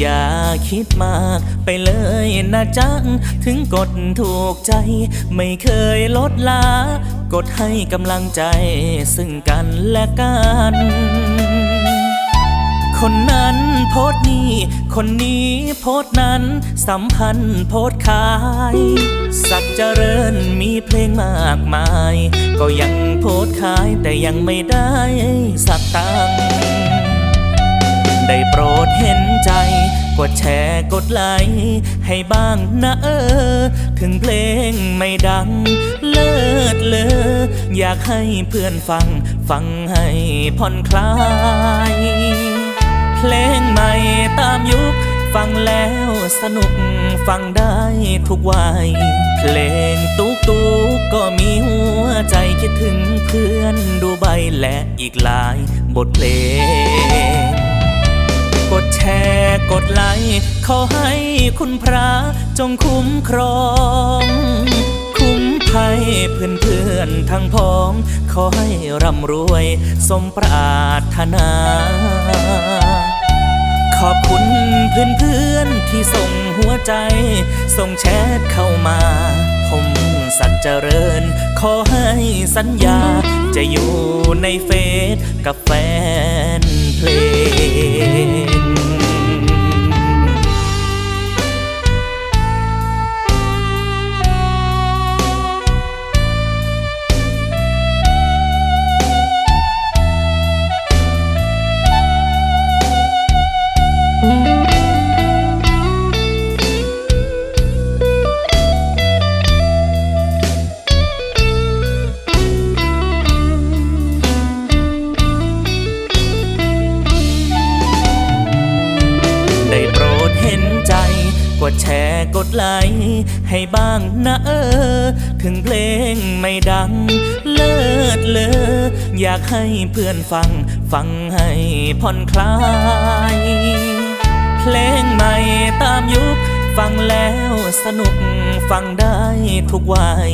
อย่าคิดมากไปเลยนะจังถึงกดถูกใจ ไม่เคยลดละกดให้กำลังใจซึ่งกันและกันคนนั้นโพสนี้ คนนี้โพสนั้น สัมพันธ์โพสขาย สักเจริญมีเพลงมากมาย ก็ยังโพสขายแต่ยังไม่ได้ กดแชร์กดไลค์ให้บ้างนะเออ ถึงเพลงไม่ดัง เลิศเลออยากให้เพื่อนฟัง ฟังให้ผ่อนคลาย เพลงใหม่ตามยุค ฟังแล้วสนุกฟังได้ทุกวัย เพลงตุกตุกก็มีหัวใจคิดถึงเพื่อนดูใบและอีกหลายบทเพลง กดแชร์กดไลค์ขอให้คุณพระจงคุ้มครอง คุ้มภัยเพื่อนเพื่อนทั้งพ้อง ขอให้ร่ำรวย สมปรารถนา ขอบคุณเพื่อนเพื่อนที่ส่งหัวใจ ส่งแชทเข้ามา ผมสักเจริญ ขอให้สัญญาจะอยู่ในเฟซกับแฟน ห็นใจ กดแชร์กดไลค์ให้บ้างนะเออ ถึงเพลงไม่ดัง เลิศเลออยากให้เพื่อนฟัง ฟังให้ผ่อนคลาย เพลงใหม่ตามยุค ฟังแล้วสนุกฟังได้ทุกวัย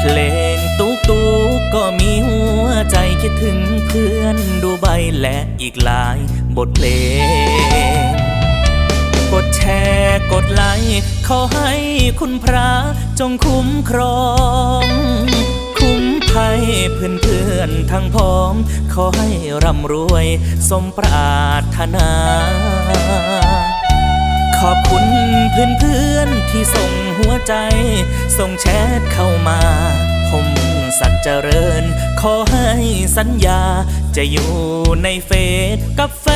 เพลงตุกตุกก็มีหัวใจคิดถึงเพื่อนดูใบและอีกหลายบทเพลง ดแชร์กดไลค์ขอให้คุณพระจงคุ้มครอง คุ้มภัยเพื่อนเพื่อนทั้งพ้อง ขอให้ร่ำรวยสมปรารถนา ขอบคุณเพื่อนเพื่อนที่ส่งหัวใจ ส่งแชทเข้ามา ผมสักเจริญ ขอให้สัญญาจะอยู่ในเฟซกับแฟ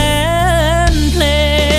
นเพลง